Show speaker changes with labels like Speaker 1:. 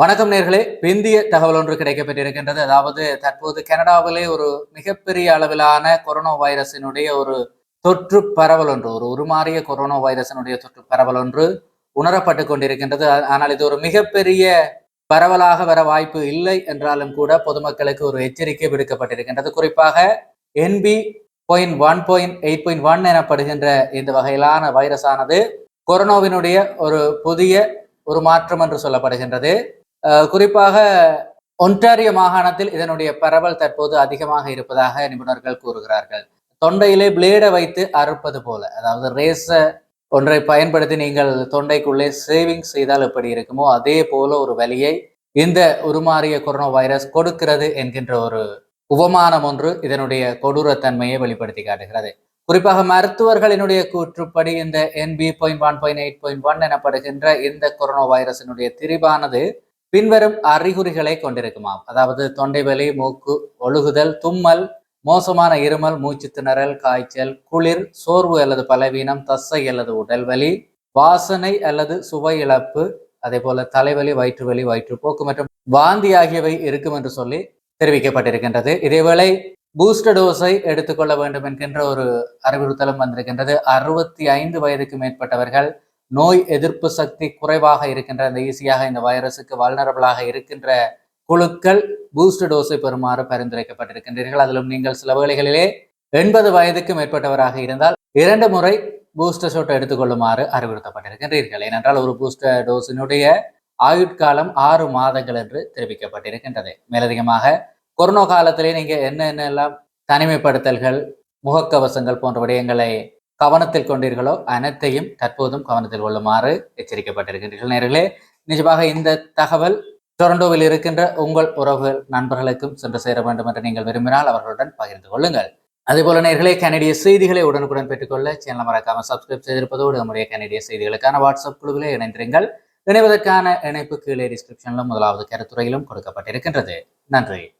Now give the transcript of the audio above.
Speaker 1: வணக்கம் நேர்களே. பிந்திய தகவல் ஒன்று கிடைக்கப்பட்டிருக்கின்றது அதாவது தற்போது கனடாவிலே ஒரு மிகப்பெரிய அளவிலான கொரோனா வைரஸினுடைய ஒரு தொற்று பரவல் ஒன்று ஒரு உருமாறிய கொரோனா வைரஸினுடைய தொற்று பரவல் ஒன்று உணரப்பட்டு கொண்டிருக்கின்றது. ஆனால் இது ஒரு மிகப்பெரிய பரவலாக வர வாய்ப்பு இல்லை என்றாலும் கூட பொதுமக்களுக்கு ஒரு எச்சரிக்கை விடுக்கப்பட்டிருக்கின்றது. குறிப்பாக NB point one point eight point one எனப்படுகின்ற இந்த வகையிலான வைரஸானது கொரோனாவினுடைய ஒரு புதிய ஒரு மாற்றம் என்று சொல்லப்படுகின்றது. குறிப்பாக ஒன்டாரியோ மாகாணத்தில் இதனுடைய பரவல் தற்போது அதிகமாக இருப்பதாக நிபுணர்கள் கூறுகிறார்கள். தொண்டையிலே பிளேடை வைத்து அறுப்பது போல. அதாவது ரேச ஒன்றை பயன்படுத்தி நீங்கள் தொண்டைக்குள்ளே சேவிங் செய்தால் எப்படி இருக்குமோ அதே போல ஒரு வழியை இந்த உருமாறிய கொரோனா வைரஸ் கொடுக்கிறது என்கின்ற ஒரு உபமானம் ஒன்று இதனுடைய கொடூரத்தன்மையை வெளிப்படுத்தி காட்டுகிறது. குறிப்பாக மருத்துவர்களினுடைய கூற்றுப்படி இந்த NB point one point eight point one எனப்படுகின்ற இந்த கொரோனா வைரஸினுடைய திரிபானது பின்வரும் அறிகுறிகளை கொண்டிருக்குமாம். அதாவது தொண்டை வலி மூக்கு ஒழுகுதல் தும்மல் மோசமான இருமல் மூச்சு திணறல் காய்ச்சல் குளிர் சோர்வு அல்லது பலவீனம் தசை அல்லது உடல் வலி வாசனை அல்லது சுவை இழப்பு அதே போல தலைவலி வயிற்றுவலி வயிற்றுப்போக்கு மற்றும் வாந்தி ஆகியவை இருக்கும் என்று சொல்லி தெரிவிக்கப்பட்டிருக்கின்றது. இதேவேளை பூஸ்டர் டோஸை எடுத்துக்கொள்ள வேண்டும் என்கின்ற ஒரு அறிவுறுத்தலும் வந்திருக்கின்றது. அறுபத்தி ஐந்து வயதுக்கு மேற்பட்டவர்கள் நோய் எதிர்ப்பு சக்தி குறைவாக இருக்கின்ற இந்த ஈஸியாக இந்த வைரஸுக்கு வல்னரபிளாக இருக்கின்ற குழுக்கள் பூஸ்டர் டோஸை பெறுமாறு பரிந்துரைக்கப்பட்டிருக்கின்றீர்கள். அதிலும் நீங்கள் சில வேளைகளிலே எண்பது வயதுக்கு மேற்பட்டவராக இருந்தால் இரண்டு முறை பூஸ்டர் ஷாட் எடுத்துக்கொள்ளுமாறு அறிவுறுத்தப்பட்டிருக்கின்றீர்கள். ஏனென்றால் ஒரு பூஸ்டர் டோஸினுடைய ஆயுட்காலம் ஆறு மாதங்கள் என்று தெரிவிக்கப்பட்டிருக்கின்றது. மேலதிகமாக கொரோனா காலத்திலே நீங்கள் என்ன எல்லாம் தனிமைப்படுத்தல்கள் முகக்கவசங்கள் போன்ற விடயங்களை கவனத்தில் கொண்டீர்களோ அனைத்தையும் தற்போதும் கவனத்தில் கொள்ளுமாறு எச்சரிக்கப்பட்டிருக்கின்றீர்கள் நேர்களே நிஜமாக இந்த தகவல் டொரண்டோவில் இருக்கின்ற உங்கள் உறவுகள் நண்பர்களுக்கும் சென்று சேர வேண்டும் என்று நீங்கள் விரும்பினால் அவர்களுடன் பகிர்ந்து கொள்ளுங்கள். அதேபோல நேர்களே கனடிய செய்திகளை உடனுக்குடன் பெற்றுக்கொள்ள சேனல் மறக்காம சப்ஸ்கிரைப் செய்திருப்பதோடு நம்முடைய கனடிய செய்திகளுக்கான வாட்ஸ்அப் குழுவிலே இணைந்திருங்கள். இணைவதற்கான இணைப்பு கீழே டிஸ்கிரிப்ஷனிலும் முதலாவது கருத்துறையிலும் கொடுக்கப்பட்டிருக்கின்றது. நன்றி.